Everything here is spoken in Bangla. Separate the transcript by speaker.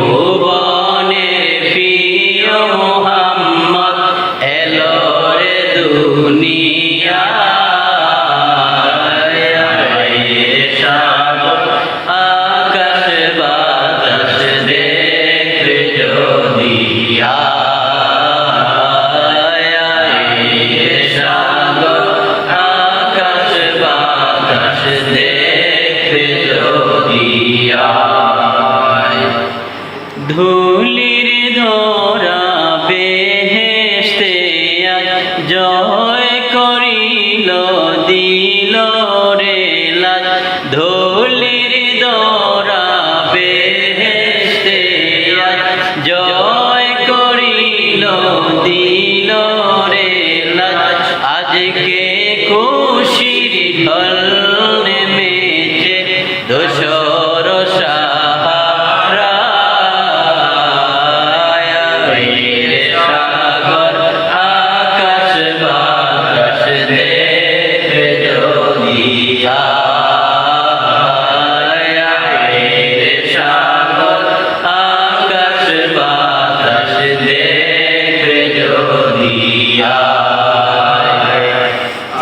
Speaker 1: ত্রিভুবনের প্রিয় মোহাম্মদ এলো রে দুনিয়া। আকাশ বাতাস দেখতে যদি আকাশ বাতাস দেখতে যদি ধুলির ধরা বেহেস্তে জয় করিল, দিল রে ধুলির ধরা বেহেস্তে জয় করিল, দিল রে আজকে খুশির ঢল নেমেছে দোসর